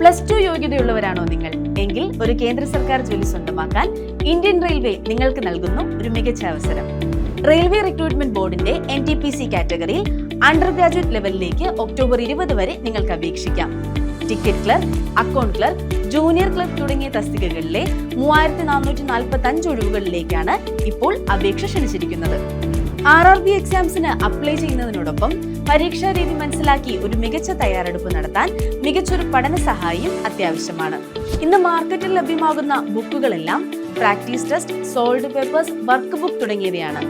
Plus two യോഗ്യതയുള്ളവരാണോ നിങ്ങൾ? എങ്കിൽ ഒരു കേന്ദ്ര സർക്കാർ ജോലി സ്വന്തമാക്കാൻ ഇന്ത്യൻ റെയിൽവേ നിങ്ങൾക്ക് നൽകുന്നു ഒരു മികച്ച അവസരം. റെയിൽവേ റിക്രൂട്ട്മെന്റ് ബോർഡിന്റെ എൻ ടി പി സി കാറ്റഗറിയിൽ അണ്ടർ ഗ്രാജുവേറ്റ് ലെവലിലേക്ക് ഒക്ടോബർ ഇരുപത് വരെ നിങ്ങൾക്ക് അപേക്ഷിക്കാം. Ticket clerk account clerk junior clerk തുടങ്ങിയ തസ്തികകളിലെ മൂവായിരത്തി നാനൂറ്റി നാൽപ്പത്തി അഞ്ച് ഒഴിവുകളിലേക്കാണ് ഇപ്പോൾ അപേക്ഷ ക്ഷണിച്ചിരിക്കുന്നത്. ആർ ആർ ബി എക്സാംസിന് അപ്ലൈ ചെയ്യുന്നതിനോടൊപ്പം പരീക്ഷാ രീതി മനസ്സിലാക്കി ഒരു മികച്ച തയ്യാറെടുപ്പ് നടത്താൻ മികച്ചൊരു പഠന സഹായിയും അത്യാവശ്യമാണ്. ഇന്ന് മാർക്കറ്റിൽ ലഭ്യമാകുന്ന ബുക്കുകളെല്ലാം practice test solved papers workbook തുടങ്ങിയവയാണ്.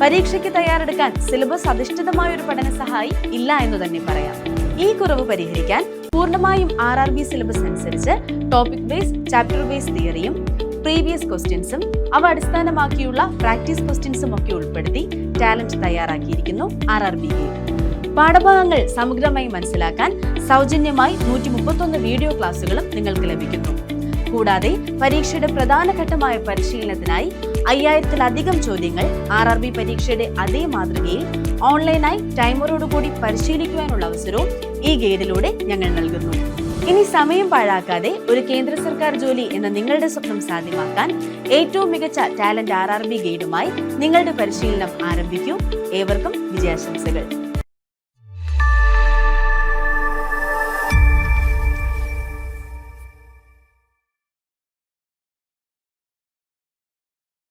പരീക്ഷയ്ക്ക് തയ്യാറെടുക്കാൻ സിലബസ് അധിഷ്ഠിതമായ ഒരു പഠന സഹായി ഇല്ല എന്ന് തന്നെ പറയാം. ഈ കുറവ് പരിഹരിക്കാൻ പൂർണമായും ആർ ആർ ബി സിലബസ് അനുസരിച്ച് ടോപ്പിക് ബേസ് ചാപ്റ്റർ ബേസ് തിയറിയും പ്രീവിയസ് ക്വസ്റ്റ്യൻസും അവ അടിസ്ഥാനമാക്കിയുള്ള പ്രാക്ടീസ് ക്വസ്റ്റ്യൻസും ഒക്കെ ഉൾപ്പെടുത്തി ടാലന്റ് തയ്യാറാക്കിയിരിക്കുന്നു ആർ ആർ ബി പാഠഭാഗങ്ങൾ സമഗ്രമായി മനസ്സിലാക്കാൻ സൗജന്യമായി നൂറ്റി മുപ്പത്തൊന്ന് വീഡിയോ ക്ലാസ്സുകളും നിങ്ങൾക്ക് ലഭിക്കുന്നു. കൂടാതെ പരീക്ഷയുടെ പ്രധാന ഘട്ടമായ പരിശീലനത്തിനായി അയ്യായിരത്തിലധികം ചോദ്യങ്ങൾ ആർ ആർ ബി പരീക്ഷയുടെ അതേ മാതൃകയിൽ ഓൺലൈനായി ടൈമറോടുകൂടി പരിശീലിക്കുവാനുള്ള അവസരവും ഈ ഗൈഡിലൂടെ ഞങ്ങൾ നൽകുന്നു. ഇനി സമയം പാഴാക്കാതെ ഒരു കേന്ദ്ര സർക്കാർ ജോലി എന്ന നിങ്ങളുടെ സ്വപ്നം സാധ്യമാക്കാൻ ഏറ്റവും മികച്ച ടാലന്റ് ആർ ആർ ബി ഗൈഡുമായി നിങ്ങളുടെ പരിശീലനം ആരംഭിക്കൂ. ഏവർക്കും വിജയാശംസകൾ.